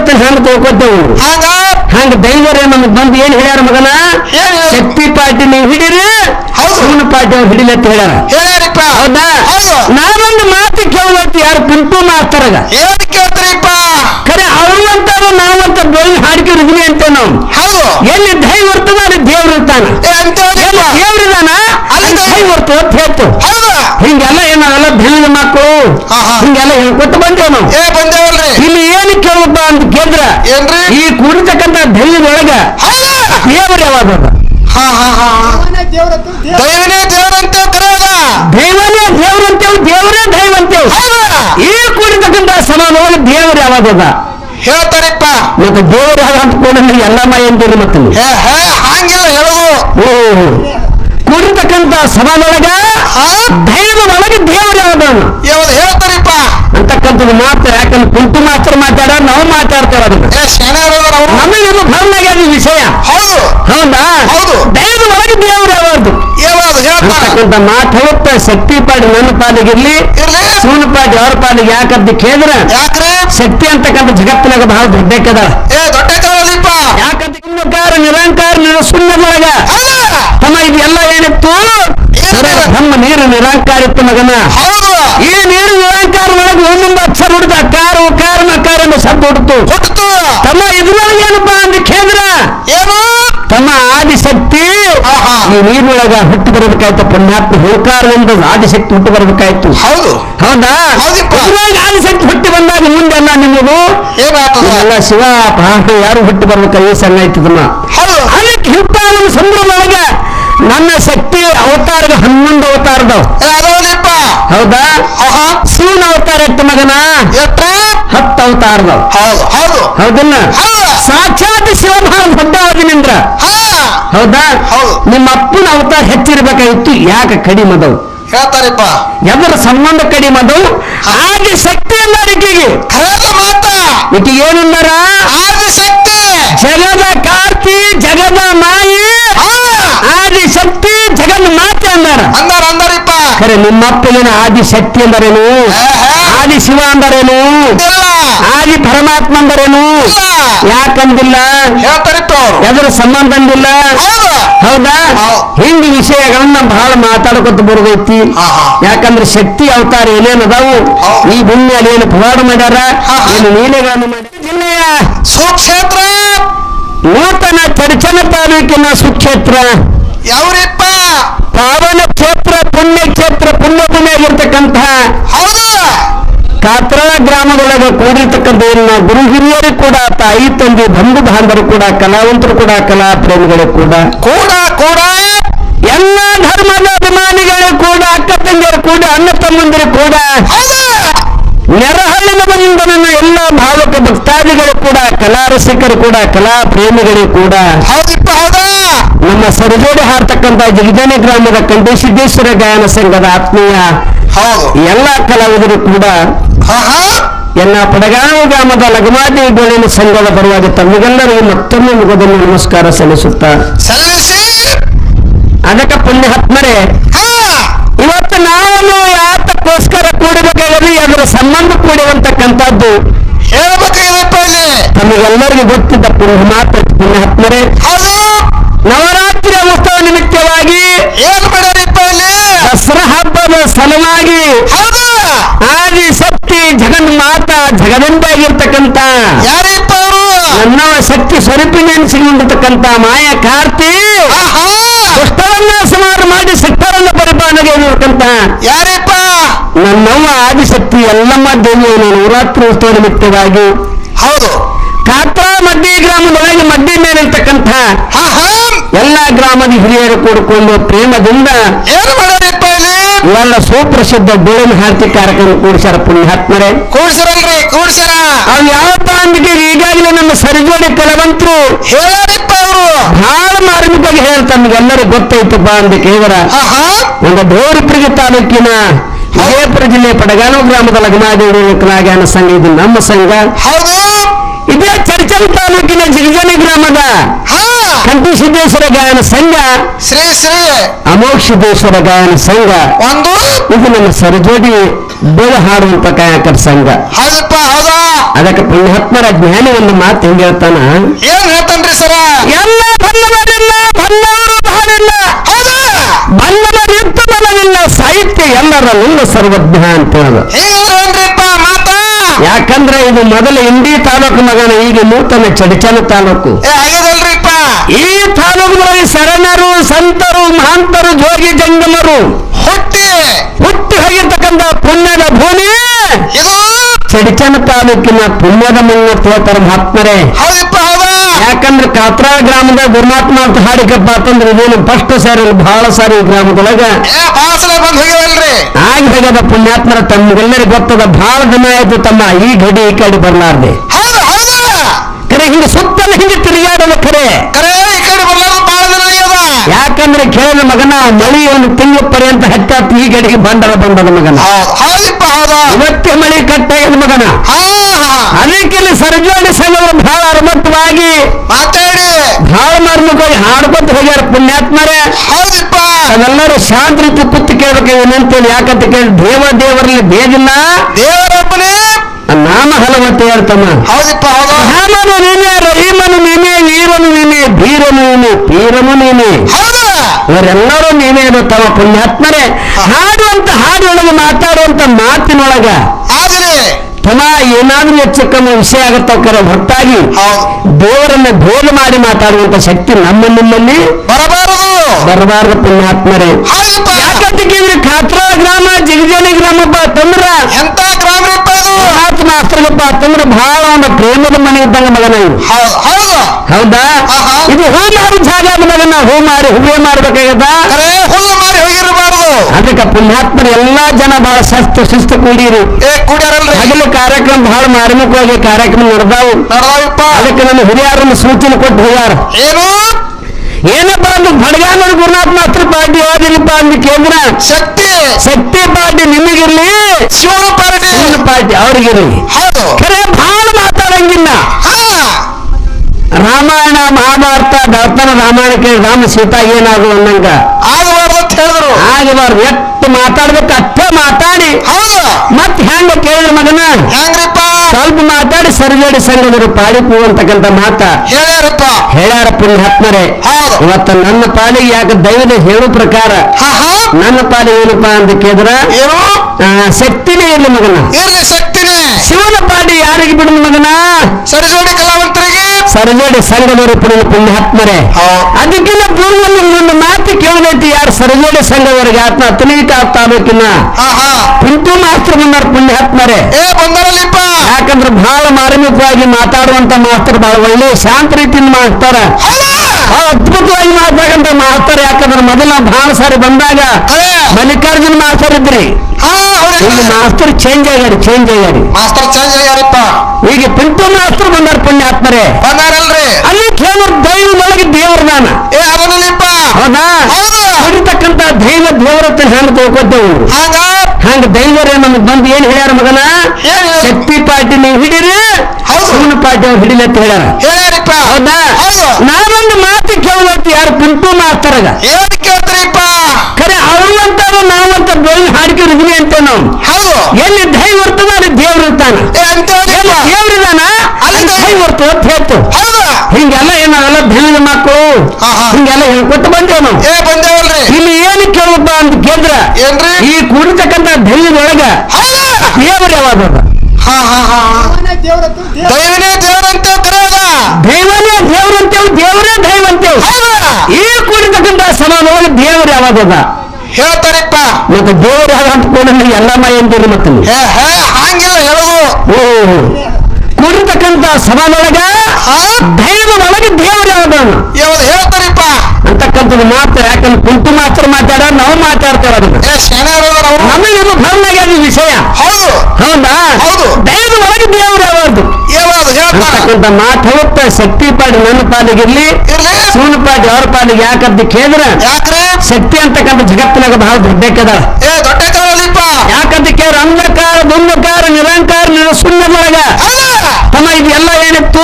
ಇವತ್ತು ಹೆಂಗ್ ತಿಳ್ಕೊತೇವು ಹಂಗ ದೈವರೇ ನಮಗ್ ಬಂದು ಏನ್ ಹೇಳ್ಯಾರ ಮಗನ? ಶಕ್ತಿ ಪಾರ್ಟಿ ನೀವು ಹಿಡೀರಿ. ಶಿವನ ಪಾರ್ಟಿ ಅವ್ರು ಹಿಡಿಲಿ ಅಂತ ಹೇಳ್ಯಾರ. ಹೇಳ್ಯಾರಿಪ್ಪ. ಹೌದಾ? ನಾನೊಂದು ಮಾತು ಕೇಳುವಂತ ಯಾರು ಪಿಂಟು ಮಾಡ್ತಾರಾಗ ಏನ್ ಕೇಳ್ತಾರಿಪ್ಪ? ಖರೆ ಅವರು ಅಂತಾರು ನಾವಂತ ಬೆಳಿ ಹಾಡಿಕೆ ರುಗ್ನಿ ಅಂತ ನಾವು. ಹೌದು. ಎಲ್ಲಿ ದೈವ ಇರ್ತದ ಅಲ್ಲಿ ದೇವ್ರು ಇರ್ತಾನ. ದೇವ್ರಿದಾನ ಅಲ್ಲಿ ದೈವ ಇರ್ತದ ಅಂತ ಹೇಳ್ತು. ಹೌದಾ. ಹಿಂಗೆಲ್ಲ ಏನಾಗಲ್ಲ ಬೆಳೆದ ಮಕ್ಕಳು. ಹಿಂಗೆಲ್ಲ ಹೇಳ್ಕೊತ ಬಂದೇವ್ ನಾವು. ಇಲ್ಲಿ ಏನು ಕೇಳಪ್ಪ ಅಂತ ಕೇಳಿದ್ರ ಏನ್ರಿ? ಈ ಕುಡಿತಕ್ಕಂತ ಧೈರ್ಯದೊಳಗ ಹೌದಾ. ದೇವರು ಯಾವಾಗ ಹಾ ಹಾ ಹಾ. ದೈವನೇ ದೇವರಂತ ಕರೆಯದ ದೈವನೇ ದೇವ್ರು ಅಂತೇವ್ ದೇವರೇ ದೈವ ಅಂತೇವ್ ಹೌದಾ. ಈ ಕೂಡಿರ್ತಕ್ಕಂತ ಸಮಾನವಾಗಿ ದೇವರು ಯಾವಾಗ ಹೇಳ್ತಾರಿಪ್ಪ. ಮತ್ತೆ ದೇವರು ಅಂತ ಎಲ್ಲ ಮತ್ತೆ ನೀವು. ಹೇ ಹೇ ಹಂಗಿಲ್ಲ ಹೇಳುದು ಓ ಕೂಡಿರ್ತಕ್ಕಂತ ಸಮಾನೊಳಗ ಆ ದೈವದ ಒಳಗೆ ದೇವರು ಯಾವಾಗ ಹೇಳ್ತಾರಪ್ಪ ಹೇಳ್ತಾರಿಪ್ಪ. ಅಂತಕ್ಕಂಥದ್ದು ಮಾತ್ರ. ಯಾಕಂದ್ರೆ ಕುಂಟು ಮಾತ್ರ ಮಾತಾಡ ನಾವು ಮಾತಾಡ್ತೇವೆ ಅದನ್ನ. ನಮಗೆ ಇದು ಭರಮಾಗ್ಯದ ವಿಷಯ. ಹೌದು. ಹೌದಾ? ಹೌದು. ದೈವದ ಒಳಗೆ ದೇವರು ಯಾವ್ದು? ಅಂತಕ್ಕಂಥ ಮಾತು ಹೇಳುತ್ತ ಶಕ್ತಿ ಪಾಡಿ ನನ್ನ ಪಾಲಿಗಿರ್ಲಿ ಇರ್ಲಿ. ಶಿವನ ಪಾಡಿ ಅವ್ರ ಪಾಲಿಗೆ ಯಾಕಂತ ಕೇಳಿದ್ರ ಯಾಕ್ರಿ? ಶಕ್ತಿ ಅಂತಕ್ಕಂಥ ಜಗತ್ತಿನಾಗ ಬಹಳ ದೊಡ್ಡಕ್ಕದ ಯಾಕಂತ ನಿರಾಕಾರ ನಿರಂಕಾರ ಹೌದಾ ತಮ್ಮ ಇದೆಲ್ಲ ಏನಿತ್ತು? ನಮ್ಮ ನೀರು ನಿರಂಕಾರ ಇತ್ತು ಮಗನ ಹೌದು ಈ ನೀರು ನಿರಾಕಾರ ಒಳಗೆ ಒಂದೊಂದು ಅಕ್ಷರ ಹುಡುಗ ಅಕಾರ ಉಕಾರ ಮಕಾರ ಹೊಡ್ತು ಹುಡ್ತು ತಮ್ಮ ಇದ್ರೊಳಗೆ ಏನಪ್ಪ ಅಂತ ಕೇಂದ್ರ? ಏನು? ತಮ್ಮ ಆದಿಶಕ್ತಿ. ಈ ನೀರಿನೊಳಗ ಹುಟ್ಟು ಬರಬೇಕಾಯ್ತು ಪುಣ್ಯಾತ್ಮ ಹೋಕಾರದಿಂದ ಆದಿಶಕ್ತಿ ಹುಟ್ಟು ಬರಬೇಕಾಯ್ತು. ಹೌದು. ಹೌದಾ. ಇದ್ರೊಳಗೆ ಆದಿಶಕ್ತಿ ಹುಟ್ಟಿ ಬಂದಾಗ ಮುಂದೆಲ್ಲ ನಿಮ್ಮದು ಏನಾಗ್ತದ ಎಲ್ಲ ಶಿವ ಪಾಪ ಯಾರು ಹುಟ್ಟಿ ಬರ್ಬೇಕು ಈ ಸಂಘ ಆಯ್ತದಮ್ಮ ಅದಕ್ಕೆ ಒಂದು ಸಂಭ್ರಮೊಳಗೆ ನನ್ನ ಶಕ್ತಿ ಅವತಾರದ ಹನ್ನೊಂದು ಅವತಾರದವು. ಅದವಲಿಪ್ಪ ಹೌದಾ? ಶಿವನ ಅವತಾರ ಇತ್ತು ಮಗನ? ಎಟ್ರಿ ಹತ್ತು ಅವತಾರದ ಹೌದು ಹೌದು. ಹೌದಿಲ್ಲ? ಹೌದು. ಸಾಕ್ಷಾತ್ ಶಿವಭಾವ ದೊಡ್ಡವಾದಿನಿಂದ್ರ ಹಾ. ಹೌದಾ. ನಿಮ್ಮ ಅಪ್ಪನ ಅವತಾರ ಹೆಚ್ಚಿರ್ಬೇಕಾಗಿತ್ತು ಯಾಕೆ ಕಡಿಮೆ ಅದವು? ಹೇಳ್ತಾರಿಪ್ಪ. ಎದರ ಸಂಬಂಧ ಕಡಿಮೆ ಅದವು? ಆದಿ ಶಕ್ತಿ ಇಲ್ಲ ಖರೇದ ಮಾತ. ಈಕೆ ಏನಂದಾರ? ಆದಿಶಕ್ತಿ ಜಗದ ಕಾರ್ತಿ ಜಗದ ಮಾಯಿ. ಹಾ ಆದಿ ಶಕ್ತಿ ಜಗದ ಮಾತೆ ಅಂದಾರ. ಅಂದಾರ ಅಂದಾರಿಪ್ಪ. ಖರೆ ನಿಮ್ಮಪ್ಪಗೇನ ಆದಿ ಶಕ್ತಿ ಅಂದರೇನು? ಆದಿ ಶಿವ ಅಂದರೇನು? ಆದಿ ಪರಮಾತ್ಮ ಅಂದರೇನು? ಯಾಕಂದಿಲ್ಲ? ಅವರು ಸಂಬಂಧ ಅಂದಿಲ್ಲ? ಹೌದು. ಹೌದಾ? ಹಿಂಗ್ ವಿಷಯಗಳನ್ನ ಬಹಳ ಮಾತಾಡ್ಕೊತ ಬರುದೈತಿ. ಯಾಕಂದ್ರೆ ಶಕ್ತಿ ಅವತಾರ ಏನೇನು ಅದಾವು? ಈ ಭೂಮಿ ಅಲ್ಲಿ ಏನು ಪವಾಡ ಮಾಡ್ಯಾರ. ಏನು ನೀಲೆಗಳನ್ನು ಮಾಡ್ಯಾರ? ಜಿಲ್ಲೆಯ ಸುಕ್ಷೇತ್ರ. ನೂತನ ಚರ್ಚನ ತಾಲೂಕಿನ ಸುಕ್ಷೇತ್ರ. ಯಾವ್ರಿಪ್ಪ? ಪಾವನ ಕ್ಷೇತ್ರ ಪುಣ್ಯ ಕ್ಷೇತ್ರ ಪುಣ್ಯ ಭೂಮಿ ಆಗಿರ್ತಕ್ಕಂಥ ಹೌದು ಕಾತ್ರ ಗ್ರಾಮದೊಳಗೆ ಕೂಡಿರ್ತಕ್ಕಂಥ ಗುರು ಹಿರಿಯರು ಕೂಡ ತಾಯಿ ತಂದೆ ಬಂಧು ಬಾಂಧವರು ಕೂಡ ಕಲಾವಂತರು ಕೂಡ ಕಲಾ ಪ್ರೇಮಿಗಳು ಕೂಡ. ಕೂಡ ಕೂಡ ಎಲ್ಲ ಧರ್ಮದ ಅಭಿಮಾನಿಗಳು ಕೂಡ ಅಕ್ಕ ತಂಗಿಯರು ಕೂಡ ಅಣ್ಣ ತಮ್ಮಂದಿರು ಕೂಡ. ನೆರಹಳ್ಳಿನ ಬಂದ ನನ್ನ ಎಲ್ಲ ಭಾವಕ ಭಕ್ತಾದಿಗಳು ಕೂಡ ಕಲಾ ರಸಿಕರು ಕೂಡ ಕಲಾ ಪ್ರೇಮಿಗಳು ಕೂಡ. ನಮ್ಮ ಸರಿಜೋಡಿ ಹಾಡ್ತಕ್ಕಂಥ ಜಗಜಾನೆ ಗ್ರಾಮದ ಕಂಠಸಿದ್ದೇಶ್ವರ ಗಾಯನ ಸಂಘದ ಆತ್ಮೀಯ ಎಲ್ಲ ಕಲಾವಿದರು ಕೂಡ ಎಲ್ಲ ಪಡಗಾವಿ ಗ್ರಾಮದ ಲಗಮಾದಿ ಗೋಳಿನ ಸಂಘದ ಪರವಾಗಿ ತಮಗೆಲ್ಲರಿಗೂ ಮತ್ತೊಮ್ಮೆ ಮುಖದಲ್ಲಿ ನಮಸ್ಕಾರ ಸಲ್ಲಿಸುತ್ತಾ. ಸಲ್ಲಿಸಿ. ಅದಕ್ಕೆ ಪುಣ್ಯಾತ್ಮರೇ ಹಾ. ಇವತ್ತು ನಾವು ಯಾತಕ್ಕೋಸ್ಕರ ಕೂಡಬೇಕಾಗಲಿ ಅದರ ಸಂಬಂಧ ಕೂಡಿರುವಂತಕ್ಕಂಥದ್ದು ಹೇಳ್ಬೇಕಾಗಿದೆಪ್ಪ ಇಲ್ಲಿ ತಮಗೆಲ್ಲರಿಗೂ ಗೊತ್ತಿದ್ದ ಪುಣ್ಯ ಮಾತು ಪುಣ್ಯಾತ್ಮರೇ ಹೌದು ನವರಾತ್ರಿ ಉತ್ಸವ ನಿಮಿತ್ತವಾಗಿ ಏನ್ ಮಾಡ್ಯಾರಿಪ್ಪ ಇಲ್ಲಿ ದಸರಾ ಹೌದು. ಆದಿ ಶಕ್ತಿ ಜಗನ್ಮಾತ ಮಾತ ಯಾರಿಪ್ಪ ಅವರು? ನನ್ನವ ಶಕ್ತಿ ಸ್ವರೂಪಿನೆನಿಸಿಕೊಂಡಿರ್ತಕ್ಕಂಥ ಮಾಯ ಕಾರ್ತಿ ಆಹಾ. ಸುಮಾರು ಮಾಡಿ ಶಕ್ತರನ್ನ ಪರಿಪಾಲನೆಗೆ ಇರತಕ್ಕಂಥ ಯಾರಿಪ್ಪ? ನನ್ನವ್ವ ಆದಿಶಕ್ತಿ ಎಲ್ಲಮ್ಮ ದೇವಿಯನ್ನು ನವರಾತ್ರಿ ಉತ್ಸವ ನಿಮಿತ್ತವಾಗಿ ಹೌದು. ಕಾತ್ರ ಮಡ್ಡಿ ಗ್ರಾಮದೊಳಗೆ ಮಡ್ಡಿ ಮೇಲಿರ್ತಕ್ಕಂಥ ಎಲ್ಲ ಗ್ರಾಮದ ಹಿರಿಯರು ಕೂಡಿಕೊಂಡು ಪ್ರೇಮದಿಂದ ಏನು ಮಾಡ್ಯಾರಿಪ್ಪ ಇವೆಲ್ಲ ಸುಪ್ರಸಿದ್ಧ ಡೋಳಿನ ಹಾರ್ತಿ ಕಾರ್ಯಕ್ರಮ ಕೂಡಿಸ್ಯಾರ ಪುಣ್ಯಾತ್ಮರೇ ಕೂಡ್ಸಿರಲ್ರಿ ಕೂಡ್ಸಿರ. ಅವು ಯಾವಪ್ಪ ಅಂದಿಗೆ ಈಗಾಗಲೇ ನಮ್ಮ ಸರಿಜೋಡಿ ಕಲವಂತರು? ಹೇಳಪ್ಪ ಅವರು. ಬಹಳ ಮಾರ್ಮಿಕವಾಗಿ ಹೇಳ್ತಾರೆ ನಮಗೆಲ್ಲರಿಗೂ ಗೊತ್ತೈತಪ್ಪ ಹಾ ಹಾ ಒಂದು ಬೋರಿಪ್ರಿಗೆ ತಾಲೂಕಿನ ವಿಜಯಪುರ ಜಿಲ್ಲೆ ಪಡಗಾನೋ ಗ್ರಾಮದ ಲಗ್ನಾದೇವಿ ಲಗ್ನಾಗ್ಯಾನ ಸಂಘ ಇದು ನಮ್ಮ ಸಂಘ. ಹೌದು. ಇದೇ ಚರ್ಚಲ್ ತಾಲೂಕಿನ ಜಿಗಜನಿ ಗ್ರಾಮದ ಕಂಠಿ ಸಿದ್ದೇಶ್ವರ ಗಾಯನ ಸಂಘ. ಶ್ರೀ ಶ್ರೀ ಅಮೋಘ ಸಿದ್ದೇಶ್ವರ ಗಾಯನ ಸಂಘ. ಒಂದು. ಇದು ನಮ್ಮ ಸರಜೋಡಿ ಬೆಳೆ ಹಾಡುವಂತ ಕಾಯಕರ ಸಂಘ. ಹೌದಪ್ಪ ಹೌದಾ? ಅದಕ್ಕೆ ಪುಣ್ಯಾತ್ಮರ ಜ್ಞಾನಿ ಒಂದು ಮಾತು ಹಿಂಗೆ ಹೇಳ್ತಾನ? ಏನ್ ಹೇಳ್ತಾನ್ರಿ ಸರ? ಎಲ್ಲ ಬಲ್ಲವರಿಲ್ಲ ಬಲ್ಲವರು ಬಹಳಿಲ್ಲ. ಹೌದಾ? ಬಲ್ಲವರಿತ್ತು ಬಲವಿಲ್ಲ ಸಾಹಿತ್ಯ ಎಲ್ಲರ ನಿಲ್ಲ ಸರ್ವಜ್ಞ ಅಂತ ಹೇಳೋದು ಯಾಕಂದ್ರೆ ಇದು ಮೊದಲು ಇಂಡಿ ತಾಲೂಕು ಮಗನ ಈಗ ನೂತನ ಚಡಚನ ತಾಲೂಕು. ಈ ತಾಲೂಕಿನಲ್ಲಿ ಶರಣರು ಸಂತರು ಮಹಾಂತರು ಜೋಗಿ ಜಂಗಮರು ಹುಟ್ಟಿ. ಹುಟ್ಟಿ ಹೋಗಿರ್ತಕ್ಕಂಥ ಪುಣ್ಯದ ಭೂಮಿ ಇದು ಚಡಚನ ತಾಲೂಕಿನ ಪುಣ್ಯದ ಮಣ್ಣು ತೋತರ ಮಹಾತ್ಮರೇ. ಯಾಕಂದ್ರೆ ಕಾತ್ರಾ ಗ್ರಾಮದ ಗುರುಮಾತ್ಮ ಅಂತ ಹಾಡಿಕಪ್ಪ ಅಂತಂದ್ರೆ ಇದೇನು ಫಸ್ಟ್ ಸಾರಿ ಬಹಳ ಸಾರಿ ಗ್ರಾಮದೊಳಗ. ಆಗಿ ಹೋಗ್ಯದ ಪುಣ್ಯಾತ್ಮರ ತಮ್ಗೆಲ್ಲರಿಗೂ ಗೊತ್ತದ ಬಹಳ ದಿನ ಆಯ್ತು ತಮ್ಮ ಈ ಗಡಿ ಈ ಕಡೆ ಬರ್ಲಾರ್ದೆ. ಕರೆ ಹಿಂಗೆ ಸುತ್ತಲ ಹಿಂಗೆ ತಿರುಗಾಡಲು ಖರೆ ಕರೆ ಯಾಕಂದ್ರೆ ಕೇಳಿದ ಮಗನ ಮಳಿ ಒಂದು ತಿಂಗಳ ಪರ್ಯಂತ ಹತ್ತಾತ್ ಈ ಗಡಿಗೆ ಬಂಡಲ ಬಂದದ ಮಗನ. ಇವತ್ತೇ ಮಳಿ ಕಟ್ಟಾಗಿದೆ ಮಗನ? ಅದಕ್ಕೆ ಸರ್ಜೋಡಿ ಸಂಘಗಳು ಬಹಳ ಅರ್ಮತ್ವಾಗಿ ಮಾತಾಡಿ. ಬಹಳ ಮರ್ಮಕ್ಕಾಗಿ ಹಾಡ್ಕೊತ ಹೋಗ್ಯಾರ ಪುಣ್ಯಾತ್ಮರೇ. ಹೌದಪ್ಪ. ಅದೆಲ್ಲರೂ ಶಾಂತ ರೀತಿ ಕುತ್ತು ಕೇಳಬೇಕು ಏನಂತೇಳಿ ಯಾಕಂತ ಕೇಳಿ ದೇವ ದೇವರಲ್ಲಿ ಬೇಗಿಲ್ಲ ದೇವರೊಬ್ಬನೇ ನಾಮ ಹಲವತ್ತೆ ಹೇಳ್ತಮ್ಮ. ಹೌದಪ್ಪ ಹೌದು. ರಾಮನು ನೀನೇ ರಹೀಮನು ನೀನೇ ವೀರನು ನೀನೇ ಬೀರನು ನೀನು ಪೀರನು ನೀನೆ. ಹೌದಾ ಇವರೆಲ್ಲರೂ ನೀನೇ ತಮ್ಮ ಪುಣ್ಯಾತ್ಮರೇ. ಹಾಡುವಂತ ಹಾಡೊಳಗೆ ಮಾತಾಡುವಂತ ಮಾತಿನೊಳಗ ಆದರೆ ತಮ್ಮ ಏನಾದ್ರೂ ಹೆಚ್ಚು ಕಮ್ಮಿ ವಿಷಯ ಆಗತ್ತಕ್ಕರ ಹೊರತಾಗಿ ದೇವರನ್ನ ಭೇದ ಮಾಡಿ ಮಾತಾಡುವಂತ ಶಕ್ತಿ ನಮ್ಮ ನಿಮ್ಮಲ್ಲಿ ಬರಬಾರದು ಪುಣ್ಯಾತ್ಮರೇ. ಹೌದಿಪ್ಪ ಯಾಕಂತ ಕೇಳಿದ್ರೆ ಖಾತ್ರ ಗ್ರಾಮ ಜಿಗಜನಿ ಗ್ರಾಮಪ್ಪ ತಂದ್ರ ಎಂತ ಗ್ರಾಮರಿಪ್ಪ ಇದು ಮಾತು ತಂದ್ರ ಬಹಳ ಒಂದು ಪ್ರೇಮದ ಮನೆ ಇದ್ದಂಗ ಮಗನ ಹೌದು. ಹೌದು? ಇದು ಹೂ ಮಾರಿ ಜಾಗ ಅದ ಮಗನ ಹೂ ಮಾರಿ ಹೂವೇ ಮಾಡ್ಬೇಕಾಗದ? ಹೂ ಮಾರಿ ಹೋಗಿರಬಾರ್ದು. ಅದಕ್ಕೆ ಪುಣ್ಯಾತ್ಮರ ಎಲ್ಲಾ ಜನ ಬಹಳ ಶಿಸ್ತು ಶಿಸ್ತು ಕೂಡಿರು. ಹಗಲು ಕಾರ್ಯಕ್ರಮ ಬಹಳ ಮಾರ್ಮಿಕವಾಗಿ ಕಾರ್ಯಕ್ರಮ ನಡೆದಾವು. ಅದಕ್ಕೆ ನಮ್ಮ ಹಿರಿಯರನ್ನು ಸೂಚನೆ ಕೊಟ್ಟು ಹೋಗ್ಯಾರ. ಏನು? ಏನಪ್ಪ ಅಂದ್ರೆ ಬಡಗಾನದ ಗುರುನಾಥ್ ಮಾಸ್ತರ ಪಾರ್ಟಿ ಯಾವ್ದಿಲ್ಲಪ್ಪ ಅಂದ್ರೆ ಕೇಂದ್ರ. ಶಕ್ತಿ. ಶಕ್ತಿ ಪಾರ್ಟಿ ನಿಮಗಿರ್ಲಿ. ಶಿವ ಪಾರ್ಟಿ ಪಾರ್ಟಿ ಅವ್ರಿಗಿರ್ಲಿ. ಹೌದು. ಖರೆ ಬಹಳ ಮಾತಾಡಂಗಿಲ್ಲ. ಹಾ. ರಾಮಾಯಣ ಮಹಾಭಾರತ ದರ್ತನ ರಾಮಾಯಣಕ್ಕೆ ರಾಮ ಸೀತಾ ಏನಾದ್ರು ಅನ್ನಂಗ ಆಗಬಾರ್ದು ಅಂತ ಹೇಳಿದ್ರು. ಆಗಬಾರ್ದು. ಎಷ್ಟು ಮಾತಾಡ್ಬೇಕು ಅಷ್ಟೇ ಮಾತಾಡಿ. ಹೌದು. ಮತ್ ಹೆಂಗ ಕೇಳಿದ ಮಗನ? ಹೆಂಗ್ರಿಪ್ಪ? ಸ್ವಲ್ಪ ಮಾತಾಡಿ ಸರಿಜೋಡಿ ಸಂಘದರು ಪಾಡಿಪು ಅಂತಕ್ಕಂಥ ಮಾತ ಹೇಳ್ಯಾರಪ್ಪ. ಹೇಳ್ಯಾರ ಪುಣ್ಯಾತ್ಮರೇ ಇವತ್ತು ನನ್ನ ಪಾಲಿಗೆ ಯಾಕೆ ದೈವದ ಹೇಳೋ ಪ್ರಕಾರ ನನ್ನ ಪಾಲಿಗೆ ಏನಪ್ಪ ಅಂತ ಕೇಳಿದ್ರ ಏನು? ಶಕ್ತಿನೇ ಇರಲಿ ಮಗನ. ಇರ್ಲಿ ಶಕ್ತಿನೇ. ಶಿವನ ಪಾಡಿ ಯಾರಿಗೆ ಬಿಡುದು ಮಗನ? ಸರಿಜೋಡಿ ಕಲಾವಂತರಿಗೆ. ಸರಿಜೋಡಿ ಸಂಘದವರು ಪುಣ್ಯ ಪುಣ್ಯಾತ್ಮರೇ ಅದಕ್ಕಿಂತ ಪೂರ್ವದಲ್ಲಿ ಕೇಳದೈತಿ ಯಾರು ಸರಗೋಡಿ ಸಂಘದವರಿಗೆ ಆತ್ಮ ಹತ್ತನೇಕ ತಾಲೂಕಿನ ಪಿಂಟು ಮಾಸ್ತರ್ ಬಂದಾರ ಏ ಬಂದರಲ್ಲಿಪ್ಪ. ಯಾಕಂದ್ರೆ ಬಹಳ ಮಾರ್ಮಿಕವಾಗಿ ಮಾತಾಡುವಂತ ಮಾಸ್ತರ್ ಬಹಳ ಒಳ್ಳೆ ಶಾಂತ ರೀತಿಯಿಂದ ಮಾಡ್ತಾರ ಹೌದಾ? ಬಹಳ ಅದ್ಭುತವಾಗಿ ಮಾತಾಡಂತ ಮಾಸ್ತರ್ ಯಾಕಂದ್ರೆ ಮೊದಲ ಬಹಳ ಸಾರಿ ಬಂದಾಗ ಮಲ್ಲಿಕಾರ್ಜುನ್ ಮಾಸ್ತರ್ ಇದ್ರಿ. ಮಾಸ್ತರ್ ಚೇಂಜ್ ಆಗ್ಯಾರಿ ಚೇಂಜ್ ಆಗ್ಯಾರಿ. ಮಾಸ್ತರ್ ಚೇಂಜ್ ಆಗ್ಯಾರಪ್ಪ. ಈಗ ಪಿಂಟು ಮಾಸ್ತರ್ ಬಂದಾರ ಪುಣ್ಯಾತ್ಮರೇ ಬಂದಾರಲ್ರಿ. ಅಲ್ಲಿ ಕೇವಲ ದೈವದೊಳಗೆ ದೇವರದಾನ ನಾನು ಹೌದು ಕುಡಿತಕ್ಕಂತ ದೈವ ದೇವರತ್ತ ಹೆಂಗ್ ತಿಳ್ಕೊತೇವು? ಹಂಗ ಹಂಗ ದೈವರೇ ನಮಗ್ ಬಂದು ಏನ್ ಹೇಳ್ಯಾರ ಮಗನ? ಶಕ್ತಿ ಪಾರ್ಟಿ ನೀವು ಹಿಡೀರಿ. ಶಿವನ ಪಾರ್ಟಿ ಅವ್ರು ಹಿಡಿಲಿ ಅಂತ ಹೇಳ್ಯಾರ. ಹೇಳ್ಯಾರಿಪ್ಪ. ಹೌದಾ? ನಾನೊಂದು ಮಾತು ಕೇಳಲತ್ತಿ ಯಾರು ಪಿಂಟು ಮಾಸ್ತರಗ? ಏನ್ ಕೇಳ್ತಾರಿಪ್ಪ? ಖರೆ ಅವರು ಅಂತಾರು ನಾವಂತ ಅಂತ ಹಾಡಿಕೆ ರುಗ್ನಿ ಅಂತ ನಾವು. ಹೌದು. ಎಲ್ಲಿ ದೈವ ಇರ್ತದ ಅಲ್ಲಿ ದೇವ್ರ ಇರ್ತಾನ ಏ ಅಂತ ಎಲ್ಲಿ ದೇವ್ರಿದಾನ ಅಲ್ಲಿ ಅಂತ ಹೇಳ್ತು ಹೌದಾ? ಹಿಂಗೆಲ್ಲ ಏನಾಗಲ್ಲ ದೈವದ ಮಕ್ಕಳು. ಹಾ, ಹಾ. ಹಿಂಗೆಲ್ಲ ಹೇಳ್ಕೊಟ್ಟು ಬಂದೇವ್ ನಾವು. ಏ ಬಂದೇವಲ್ರಿ. ಇಲ್ಲಿ ಏನು ಕೇಳಪ್ಪ ಅಂತ ಕೇಂದ್ರ ಏನ್ರಿ? ಈ ಕುಡಿತಕ್ಕಂತ ದೈವದೊಳಗ ಹೌದಾ? ದೇವರು ಯಾವಾಗ ಹಾ ಹಾ ಹಾ. ದೈವನೇ ದೇವರಂತ ಕರೆಯದ ದೈವನೇ ದೇವ್ರು ಅಂತೇವ್ ದೇವರೇ ದೈವ ಅಂತೇವ್ ಹೌದಾ? ಈ ಕುಡಿತಕ್ಕಂತ ಸಮಾನವಾಗಿ ದೇವರ ಯಾವಾಗ ಹೇಳ್ತಾರಪ್ಪ. ಮತ್ತೆ ದೇವರ ಅಂತ ಕೂಡ ಎಲ್ಲಮ್ಮ ಮೈ ಅಂತೀರಿ ಮತ್ತೆ ಹಂಗಿಲ್ಲ ಹೇಳೋದು ಓ ಕುಡಿತಕ್ಕಂತ ಸಮಾನೊಳಗ ಹಾ ದೈವದ ಒಳಗೆ ದೇವರು ಯಾವಾಗ ಯಾವ್ದು ಹೇಳ್ತಾರಿಪ್ಪ? ಅಂತಕ್ಕಂಥದ್ದು ಮಾತ್ರ ಯಾಕಂದ್ರೆ ಕುಂಟು ಮಾತ್ರ ಮಾತಾಡ ನಾವು ಮಾತಾಡ್ತೇವೆ ಅದನ್ನ. ನಮಗೆ ಇದು ಭರಮಾಗ್ಯದ ವಿಷಯ. ಹೌದು. ಹೌದಾ? ಹೌದು. ದೈವದ ಒಳಗೆ ದೇವರು ಯಾವ್ದು ಅಂತಕ್ಕಂಥ ಮಾತು ಹೋಗ್ತಾ ಶಕ್ತಿ ಪಾಡಿ ನನ್ನ ಪಾಲಿಗಿರ್ಲಿ ಇರ್ಲಿ. ಶಿವನ ಪಾಡಿ ಅವ್ರ ಪಾಲಿಗೆ ಯಾಕಂತ ಕೇಳಿದ್ರ ಯಾಕ್ರಿ? ಶಕ್ತಿ ಅಂತಕ್ಕಂಥ ಜಗತ್ತಿನಾಗ ಬಹಳ ದೊಡ್ಡಕ್ಕದ. ಯಾಕಂತ ಕೇಳಿದ್ರ ಅಂಧಕಾರ ದುಂದಕಾರ ನಿರಂಕಾರ ನಿರಶೂನ್ಯದೊಳಗ ತಮ್ಮ ಇದೆಲ್ಲ ಏನಿತ್ತು?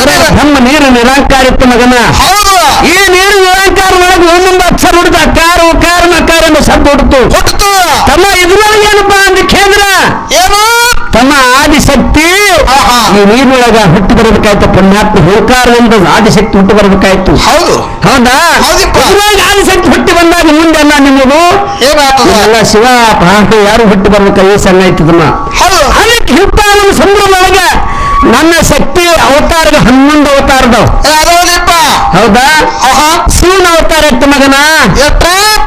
ಬ್ರಹ್ಮ ನೀರು ನಿರಾಕಾರ ಇತ್ತು ಮಗನ. ಹೌದು. ಈ ನೀರು ನಿರಾಕಾರ ಒಳಗೆ ಒಂದೊಂದು ಅಕ್ಷರ ಹುಡುಗ ಕಾರು ಕಾರಣ ಕಾರ ಎಂದು ಶಬ್ದ ಹುಡುತು. ಹುಟ್ಟಿತು ತಮ್ಮ ಇದ್ರೊಳಗೆ ಏನಪ್ಪಾ ಅಂತ ಕೇಂದ್ರ ಏನು? ತಮ್ಮ ಆದಿಶಕ್ತಿ. ಈ ನೀರಿನೊಳಗ ಹುಟ್ಟಿ ಬರಬೇಕಾಯ್ತು ಪುಣ್ಯಾತ್ಮ ಹುಂಕಾರದಿಂದ ಆದಿಶಕ್ತಿ ಹುಟ್ಟಿ ಬರಬೇಕಾಯ್ತು. ಹೌದು. ಹೌದಾ? ಹೌದು ಇದ್ರೊಳಗ ಆದಿಶಕ್ತಿ ಹುಟ್ಟಿ ಬಂದಾಗ ಮುಂದೆಲ್ಲ ಏನಾಗ್ತದ ಎಲ್ಲ ಶಿವ ಪಾಪ ಯಾರು ಹುಟ್ಟಿ ಬರ್ಬೇಕ? ಈ ಸಣ್ಣ ಹೌದು. ಅದಕ್ಕೆ ಇಂಥ ಒಂದು ಸಂದರ್ಭದೊಳಗ ನನ್ನ ಶಕ್ತಿ ಅವತಾರದ ಹನ್ನೊಂದು ಅವತಾರದವ್. ಅದೌದಪ್ಪ ಹೌದಾ? ಶಿವನ ಅವತಾರ ಇತ್ತು ಮಗನ?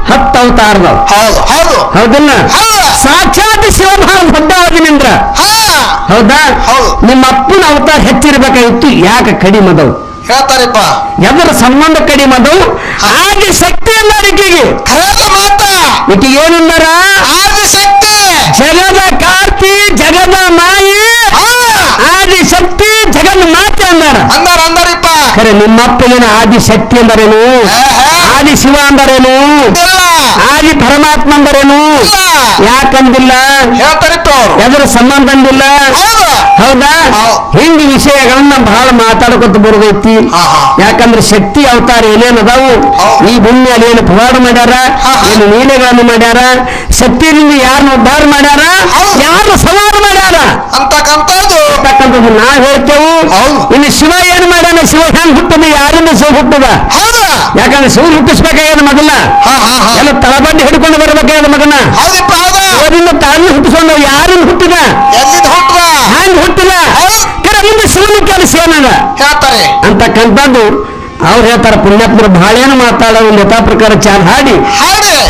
ಹತ್ತು ಅವತಾರದವ್. ಹೌದು ಹೌದು. ಹೌದಿಲ್ಲ ಹೌದು. ಸಾಕ್ಷಾತ್ ಶಿವಭಾವ ದೊಡ್ಡವಾಗಿನಿಂದ್ರ ಹಾ. ಹೌದಾ? ಹೌದು. ನಿಮ್ಮ ಅಪ್ಪನ ಅವತಾರ ಹೆಚ್ಚಿರ್ಬೇಕಾಗಿತ್ತು ಯಾಕೆ ಕಡಿಮದವು ಹೇಳ್ತಾರಪ್ಪ. ಎದರ ಸಂಬಂಧ ಕಡಿಮದವು ಆದಿ ಶಕ್ತಿ ಎಂದಾರ ಈಕೆಗೆ ಮಾತಾ. ಈಕೆಗೆ ಏನಂದಾರ ಆದಿ ಶಕ್ತಿ. ಕಾರ್ತಿ ಜಗದ ಮಾಯಿ ಹಾ ಆದಿ ಶಕ್ತಿ ಜಗನ್ ಮಾತೆ ಅಂದಾರ ಅಂದಾರ ಅಂದಾರಪ್ಪ ಶಕ್ತಿ ಅಂದರೇನು? ಆದಿ ಶಿವ ಅಂದರೇನು? ಆದಿ ಆದಿ ಪರಮಾತ್ಮ ಅಂದರೇನು ಯಾಕಂದಿಲ್ಲ ಅವ್ರು ಎದರ ಸಂಬಂಧ ಅಂದಿಲ್ಲ? ಹೌದು. ಹಿಂಗ ವಿಷಯಗಳನ್ನ ಬಹಳ ಮಾತಾಡ್ಕೊತ ಬರುದೈತಿ. ಯಾಕಂದ್ರೆ ಶಕ್ತಿ ಅವತಾರ ಏನೇನು ಅದಾವು? ಈ ಭೂಮಿಯಲ್ಲಿ ಏನು ಪವಾಡ ಮಾಡ್ಯಾರ. ಏನು ನೀಲೆಗಳನ್ನು ಮಾಡ್ಯಾರ? ಶಕ್ತಿಯಿಂದ ಯಾರನ್ನ ಉದ್ಧಾರ ಮಾಡ್ಯಾರ? ಯಾರು ಯಾರನ್ನ ಸವಾರ ಮಾಡ್ಯಾರ? ಅಂತಕ್ಕಂಥದ್ದು. ಅಂತಕ್ಕಂಥದ್ದು ನಾ ಹೇಳ್ತೇವು. ಇನ್ನು ಶಿವ ಏನು ಮಾಡ್ಯಾನ? ಶಿವ ಹೆಂಗ್ ಹುಟ್ಟದ? ಯಾರಿಂದ ಶಿವ ಹುಟ್ಟದ? ಹೌದು. ಯಾಕಂದ್ರೆ ಶಿವ ಹುಟ್ಟಿಸ್ಬೇಕಾಗ್ಯದ ಮೊದಲ? ಎಲ್ಲ ತಳಬಡ್ಡಿ ಹಿಡ್ಕೊಂಡು ಬರ್ಬೇಕಾದ ಮಗನ? ಹೌದಪ್ಪ ಹೌದು. ಶಿವದಿಂದ ತಾನು ಹುಟ್ಟಿಸ್ಕೊಂಡು ಯಾರಿಂದ ಹುಟ್ಟಿದ? ಎಲ್ಲಿಂದ ಹುಟ್ಟದ ಹ್ಯಾಂಗ್ ಹುಟ್ಟಿದ. ಕರೆ ಮುಂದೆ ಶಿವನ ಕೆಲಸ ಏನದ? ಹೇಳ್ತಾರೆ. ಅಂತಕ್ಕಂಥದ್ದು ಅವ್ರು ಹೇಳ್ತಾರ ಪುಣ್ಯಾತ್ಮರು ಬಹಳೇನು ಮಾತಾಡೋ ಒಂದು ಯಥಾ ಪ್ರಕಾರ ಚಾಲ್ ಹಾಡಿ.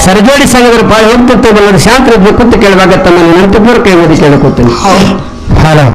ಸರಿಜೋಡಿ ಸಂಘದ ಬಾಳ ಹೋಗ್ತಿರ್ತೇವೆ ಶಾಂತ ಕೂತು ಕೇಳುವಾಗ ನಂತಪೂರ್ವ ಕೈ ಓದಿ ಕೇಳ್ಕೊತೀನಿ. ಹೌದು. ಹಲೋ